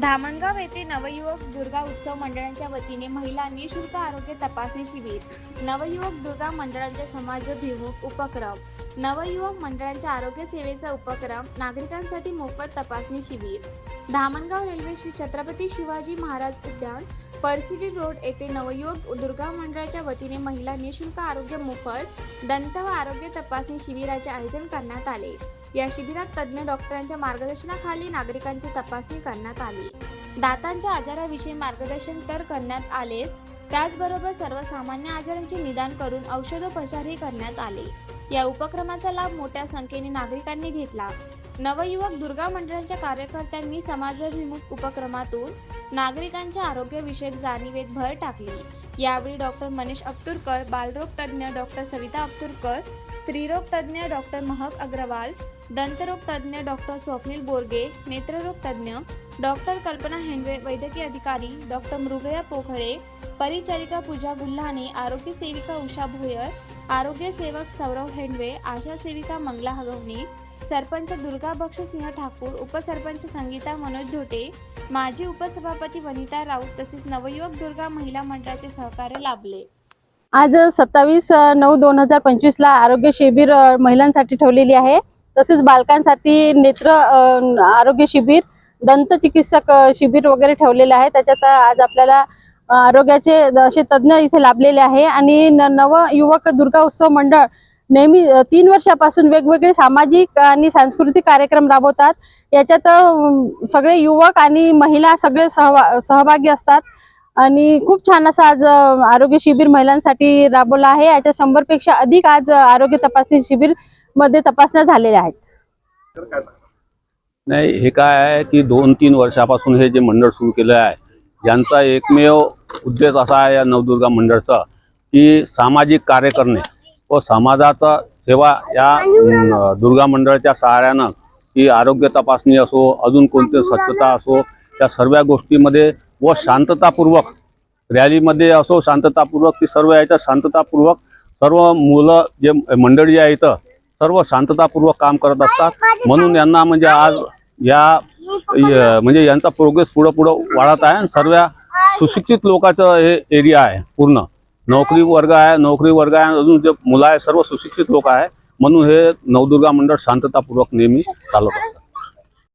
धामणगाव येथे नवयुवक दुर्गा उत्सव मंडळांच्या वतीने महिला निशुल्क आरोग्य तपासणी शिबिर नवयुवक दुर्गा मंडळांच्या समाजाभिमुख उपक्रम नवयुवक मंडळांच्या आरोग्य सेवेचा उपक्रम नागरिकांसाठी मोफत तपासणी शिबिर. धामणगाव रेल्वे श्री छत्रपती शिवाजी महाराज उद्यान पर्सिटी रोड येथे नवयुवक दुर्गा मंडळाच्या वतीने महिला निशुल्क आरोग्य मोफत दंत व आरोग्य तपासणी शिबिराचे आयोजन करण्यात आले. या शिबिरात तज्ज्ञ डॉक्टरांच्या मार्गदर्शनाखाली नागरिकांची तपासणी करण्यात आली. दातांच्या आजाराविषयी मार्गदर्शन तर करण्यात आलेच त्याचबरोबर सर्वसामान्य आजारांचे निदान करून औषधोपचारही करण्यात आले. या उपक्रमाचा लाभ मोठ्या संख्येने नागरिकांनी घेतला. नवयुवक दुर्गा मंडळाच्या कार्यकर्त्यांनी समाजाभिमुख उपक्रमातून नागरिकांच्या आरोग्यविषयक जाणीवेत भर टाकली. यावेळी डॉक्टर मनीष अब्तुरकर बालरोग तज्ज्ञ डॉक्टर सविता अब्तुरकर स्त्रीरोग तज्ज्ञ डॉक्टर महक अग्रवाल दंतरोग तज्ज्ञ डॉक्टर स्वप्नील बोरगे नेत्ररोग तज्ज्ञ डॉक्टर कल्पना हेंडवे वैद्यकीय अधिकारी डॉक्टर मृगया पोखळे परिचारिका पूजा गुल्हाने आरोग्य सेविका उषा भोयर आरोग्य सेवक सौरव हेंडवे आशा सेविका मंगला हगवणे सरपंच दुर्गा बक्षसिंह ठाकूर उपसरपंच संगीता मनोज धोटे माजी उपसभापती वनिता राऊत तसेच नवयुवक दुर्गा महिला मंडळाचे सहकार्य लाभले. आज सत्तावीस नऊ दोन हजार पंचवीस ला आरोग्य शिबिर महिलांसाठी ठेवलेली आहे. तसेच बालकांसाठी नेत्र आरोग्य शिबिर दंत चिकित्सक शिबिर वगैरे ठेवलेले आहे. त्याच्यात आज आपल्याला आरोग्याचे असे तज्ज्ञ इथे लाभलेले आहे. आणि नव युवक दुर्गा उत्सव मंडळ नेहमी तीन वर्षापासून वेगवेगळे सामाजिक आणि सांस्कृतिक कार्यक्रम राबवतात. याच्यात सगळे युवक आणि महिला सगळे सहवा सहभागी असतात. आणि खूप छान असं आज आरोग्य शिबिर महिलांसाठी राबवलं आहे. याच्या शंभरपेक्षा अधिक आज आरोग्य तपासणी शिबिरमध्ये तपासण्या झालेल्या आहेत. नाही हे काय आहे की दोन तीन वर्षापासून हे जे मंडळ सुरू केलं आहे यांचा एकमेव उद्देश असा आहे या नवदुर्गा मंडळचा की सामाजिक कार्य करणे व समाजाचा सेवा या दुर्गा मंडळाच्या सहाऱ्यानं की आरोग्य तपासणी असो अजून कोणते स्वच्छता असो या सर्व गोष्टीमध्ये व शांततापूर्वक रॅलीमध्ये असो शांततापूर्वक की सर्व याच्या शांततापूर्वक सर्व मुलं जे मंडळी आहे इथं सर्व शांततापूर्वक काम करत असतात. म्हणून यांना म्हणजे आज या य- म्हणजे यांचा प्रोग्रेस पुढं पुढं वाढत आहे आणि सर्व सुशिक्षित लोकांचं हे एरिया आहे पूर्ण. नोकरी वर्ग आहे नोकरी वर्ग आहे अजून जे मुलं आहे सर्व सुशिक्षित लोक आहे. म्हणून हे नवदुर्गा मंडळ शांततापूर्वक नेहमी चालत असतात.